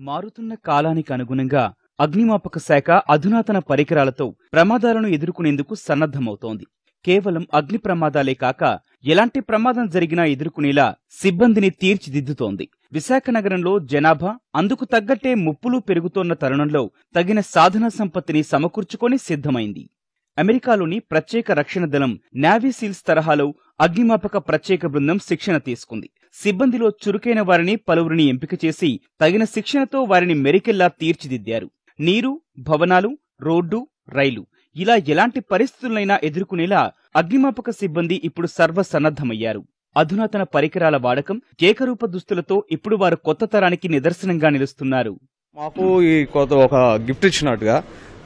మారుతున్న కాలానికి అనుగుణంగా అగ్నిమాపక శాఖ అధునాతన పరికరాలతో ప్రమాదాలను ఎదుర్కొనేందుకు సన్నద్ధమవుతోంది. కేవలం అగ్ని ప్రమాదాలే కాక ఎలాంటి ప్రమాదం జరిగినా ఎదుర్కొనేలా సిబ్బందిని తీర్చిదిద్దుతోంది. విశాఖ నగరంలో జనాభా అందుకు తగ్గట్టే ముప్పులు పెరుగుతోన్న తరుణంలో తగిన సాధన సంపత్తిని సమకూర్చుకొని సిద్ధమైంది. అమెరికాలోని ప్రత్యేక రక్షణ దళం నావీ సీల్స్ తరహాలో అగ్నిమాపక ప్రత్యేక బృందం శిక్షణ తీసుకుంది. సిబ్బందిలో చురుకైన వారిని పలువురిని ఎంపిక చేసి తగిన శిక్షణతో వారిని మెరికెల్లా తీర్చిదిద్దారు. నీరు భవనాలు రోడ్డు రైలు ఇలా ఎలాంటి పరిస్థితులైనా ఎదుర్కొనేలా అగ్నిమాపక సిబ్బంది ఇప్పుడు సర్వసన్నద్ధమయ్యారు. అధునాతన పరికరాల వాడకం ఏకరూప దుస్తులతో ఇప్పుడు వారు కొత్త తరానికి నిదర్శనంగా నిలుస్తున్నారు. మాకు ఈ కొత్త ఒక గిఫ్ట్ ఇచ్చినట్టుగా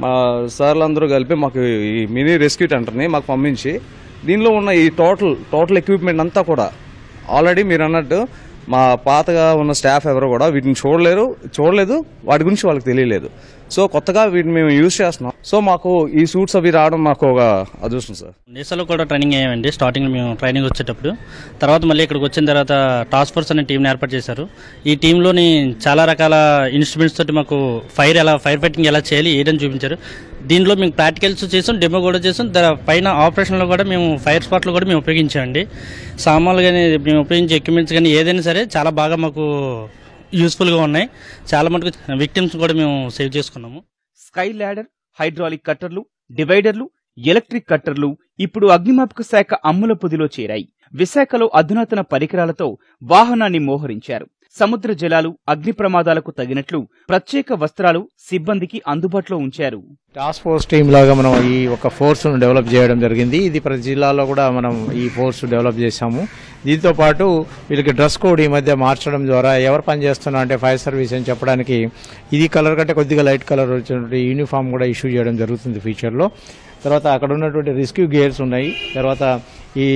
మా సార్లు అందరూ కలిపి మాకు ఈ మినీ రెస్క్యూ టెంటర్ని మాకు పంపించి దీనిలో ఉన్న ఈ టోటల్ టోటల్ ఎక్విప్మెంట్ అంతా కూడా ఆల్రెడీ మీరు అన్నట్టు మా పాతగా ఉన్న స్టాఫ్ ఎవరు కూడా వీటిని చూడలేరు చూడలేదు. వాటి గురించి వాళ్ళకి తెలియలేదు. సో కొత్తగా వీటిని మేము యూజ్ చేస్తున్నాం. సో మాకు ఈ సూట్స్ అవి రావడం మాకు ఒక అదృష్టం సార్. నేసాలో కూడా ట్రైనింగ్ అయ్యామండి. స్టార్టింగ్ మేము ట్రైనింగ్ వచ్చేటప్పుడు. తర్వాత మళ్ళీ ఇక్కడికి వచ్చిన తర్వాత టాస్క్ ఫోర్స్ అనే టీంని ఏర్పాటు చేశారు. ఈ టీంలోని చాలా రకాల ఇన్స్ట్రుమెంట్స్ తోటి మాకు ఫైర్ ఎలా ఫైర్ ఫైటింగ్ ఎలా చేయాలి ఏదని చూపించారు. దీనిలో మేము ప్రాక్టికల్స్ చేసాం డెమో కూడా చేసాం. దాని పైన ఆపరేషన్లో కూడా మేము ఫైర్ స్పాట్లో కూడా మేము ఉపయోగించామండి. సామాన్లు కానీ మేము ఉపయోగించే ఎక్విప్మెంట్స్ కానీ ఏదైనా సరే చాలా బాగా మాకు యూస్ఫుల్గా ఉన్నాయి. చాలా మటుకు విక్టిమ్స్ కూడా మేము సేవ్ చేసుకున్నాము. స్కై ల్యాడర్ హైడ్రాలిక్ కట్టర్లు డివైడర్లు ఎలక్ట్రిక్ కట్టర్లు ఇప్పుడు అగ్నిమాపక శాఖ అమ్ముల పొదిలో చేరాయి. విశాఖలో అధునాతన పరికరాలతో వాహనాన్ని మోహరించారు. సముద్ర జలాలు అగ్ని ప్రమాదాలకు తగినట్లు ప్రత్యేక వస్త్రాలు సిబ్బందికి అందుబాటులో ఉంచారు. టాస్క్ ఫోర్స్ టీమ్ లాగా మనం ఈ ఒక ఫోర్స్ను డెవలప్ చేయడం జరిగింది. ఇది ప్రతి జిల్లాలో కూడా మనం ఈ ఫోర్స్ డెవలప్ చేశాము. దీంతో పాటు వీళ్ళకి డ్రెస్ కోడ్ ఈ మధ్య మార్చడం ద్వారా ఎవరు పని చేస్తున్నా అంటే ఫైర్ సర్వీస్ అని చెప్పడానికి ఇది కలర్ కంటే కొద్దిగా లైట్ కలర్ వచ్చినటువంటి యూనిఫామ్ కూడా ఇష్యూ చేయడం జరుగుతుంది ఫ్యూచర్లో తర్వాత అక్కడ ఉన్నటువంటి రెస్క్యూ గేర్స్ ఉన్నాయి. తర్వాత ఈ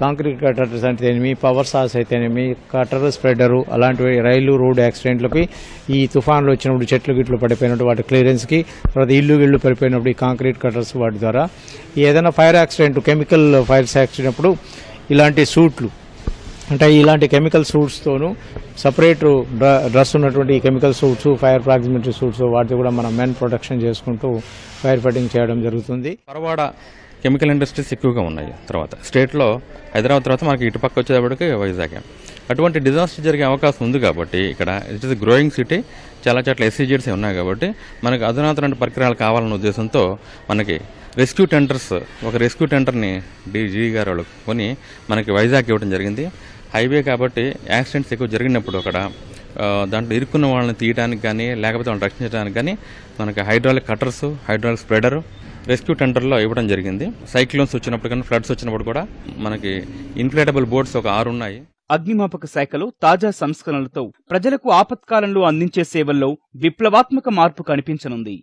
కాంక్రీట్ కట్టర్స్ అయితేనేమి పవర్ సాస్ అయితేనేమి కట్టర్ స్ప్రెడరు అలాంటివి రైలు రోడ్డు యాక్సిడెంట్లకి ఈ తుఫాన్లు వచ్చినప్పుడు చెట్లు గిట్లు పడిపోయినప్పుడు వాటి క్లియరెన్స్కి తర్వాత ఇల్లు గిళ్ళు పడిపోయినప్పుడు ఈ కాంక్రీట్ కట్టర్స్ వాటి ద్వారా ఏదైనా fire accident chemical fires accident ఇలాంటి సూట్లు అంటే ఇలాంటి కెమికల్ సూట్స్తోను సపరేట్ డ్రెస్ ఉన్నటువంటి ఈ chemical suits fire proximity suits వాటితో కూడా మనం మెన్ ప్రొటెక్షన్ చేసుకుంటూ ఫైర్ ఫైటింగ్ చేయడం జరుగుతుంది. పరవాడ కెమికల్ ఇండస్ట్రీస్ ఎక్కువగా ఉన్నాయి తర్వాత. స్టేట్లో హైదరాబాద్ తర్వాత మనకి ఇటుపక్క వచ్చేటప్పటికి వైజాగ్. అటువంటి డిజాస్టర్ జరిగే అవకాశం ఉంది కాబట్టి ఇక్కడ ఇట్ ఇస్ గ్రోయింగ్ సిటీ చాలా చోట్ల ఎస్సీజెడ్స్ ఉన్నాయి కాబట్టి మనకు అధునాతన పరికరాలు కావాలన్న ఉద్దేశంతో మనకి రెస్క్యూ టెండర్స్ ఒక రెస్క్యూ టెండర్ని డీజీ గారు వాళ్ళు కొని మనకి వైజాగ్ ఇవ్వడం జరిగింది. హైవే కాబట్టి యాక్సిడెంట్స్ ఎక్కువ జరిగినప్పుడు అక్కడ దాంట్లో ఇరుక్కున్న వాళ్ళని తీయడానికి కానీ లేకపోతే వాళ్ళని రక్షించడానికి కానీ మనకి hydraulic cutters hydraulic spreader rescue టెండర్లో ఇవ్వడం జరిగింది. సైక్లోన్స్ వచ్చినప్పుడు కానీ ఫ్లడ్స్ వచ్చినప్పుడు కూడా మనకి ఇన్ఫ్లేటబుల్ బోర్డ్స్ ఒక ఆరు ఉన్నాయి. అగ్నిమాపక శాఖలో తాజా సంస్కరణలతో ప్రజలకు ఆపత్కాలంలో అందించే సేవల్లో విప్లవాత్మక మార్పు కనిపించనుంది.